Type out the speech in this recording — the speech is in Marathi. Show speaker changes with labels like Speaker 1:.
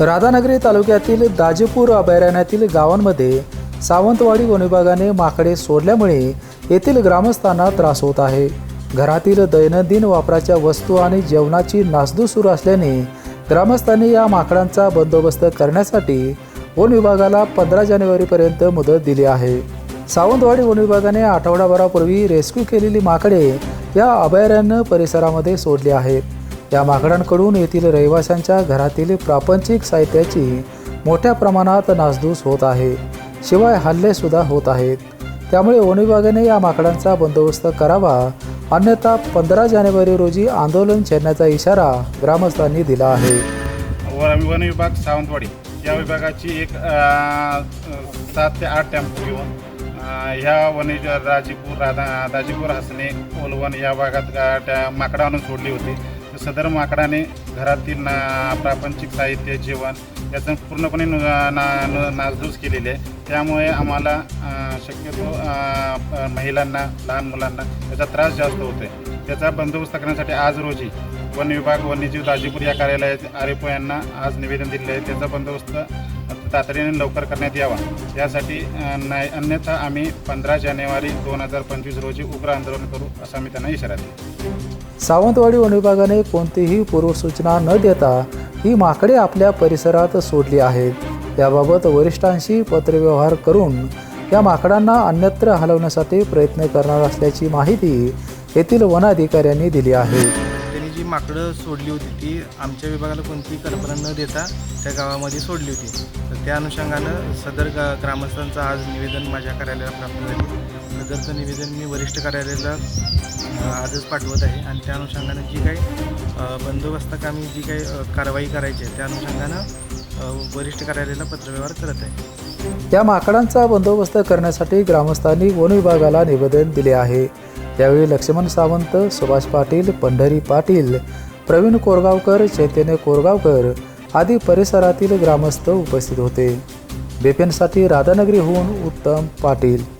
Speaker 1: राधानगरी तालुक्यातील दाजीपूर अभयारण्यातील गावांमध्ये सावंतवाडी वन विभागाने माकडे सोडल्यामुळे येथील ग्रामस्थांना त्रास होत आहे. घरातील दैनंदिन वापराच्या वस्तू आणि जेवणाची नासधूस सुरू असल्याने ग्रामस्थांनी या माकडांचा बंदोबस्त करण्यासाठी वन विभागाला पंधरा जानेवारीपर्यंत मुदत दिली आहे. सावंतवाडी वन विभागाने आठवडाभरापूर्वी रेस्क्यू केलेली माकडे या अभयारण्य परिसरामध्ये सोडली आहेत या माकडांकडून येथील रहिवाशांच्या घरातील प्रापंचिक साहित्याची मोठ्या प्रमाणात नासधूस होत आहे. शिवाय हल्लेसुद्धा होत आहेत. त्यामुळे वन विभागाने या माकडांचा बंदोबस्त करावा. अन्यथा पंधरा जानेवारी रोजी आंदोलन छेडण्याचा इशारा ग्रामस्थांनी दिला आहे.
Speaker 2: वन वन विभाग सावंतवाडी. या विभागाची एक सात ते आठ टेम्पो घेऊन ह्या वन राजीपूर राधा राजीपूर हसणे ओलवण या भागात अ, माकडा आणून सोडली होती. सदर माकडाने घरातील ना प्रापंचिक साहित्य जेवण याचं पूर्णपणे नु- ना नासधूस केलेली आहे. त्यामुळे आम्हाला शक्यतो महिलांना लहान मुलांना याचा त्रास जास्त होतो आहे त्याचा बंदोबस्त करण्यासाठी आज रोजी वन विभाग वन्यजीव दाजीपूर या कार्यालयात आरेपो यांना आज निवेदन दिले आहे. त्याचा बंदोबस्त तातडीने लवकर करण्यात यावा. यासाठी नाही अन्यथा आम्ही पंधरा जानेवारी दोन हजार पंचवीस रोजी उग्र आंदोलन करू असा आम्ही त्यांना इशारा दिला.
Speaker 1: सावंतवाडी वन विभागाने कोणतीही पूर्वसूचना न देता ही माकडे आपल्या परिसरात सोडली आहेत. याबाबत वरिष्ठांशी पत्रव्यवहार करून या माकडांना अन्यत्र हलवण्यासाठी प्रयत्न करणार असल्याची माहिती येथील वनाधिकाऱ्यांनी दिली आहे.
Speaker 3: ती माकडं सोडली होती ती आमच्या विभागाला कोणतीही कल्पना न देता त्या गावामध्ये सोडली होती. तर त्या अनुषंगानं सदर गा ग्रामस्थांचं आज निवेदन माझ्या कार्यालयाला प्राप्त झाले. सदरचं निवेदन मी वरिष्ठ कार्यालयाला आजच पाठवत आहे. आणि त्या अनुषंगानं जी काही बंदोबस्त कामी जी काही कारवाई करायची आहे त्या अनुषंगानं वरिष्ठ कार्यालयाला पत्रव्यवहार करत आहे.
Speaker 1: त्या माकडांचा बंदोबस्त करण्यासाठी ग्रामस्थांनी वन विभागाला निवेदन दिले आहे. यावेळी लक्ष्मण सावंत सुभाष पाटील पंढरी पाटील प्रवीण कोरगावकर चैतन्य कोरगावकर आदी परिसरातील ग्रामस्थ उपस्थित होते. बेपेनसाठी राधानगरीहून उत्तम पाटील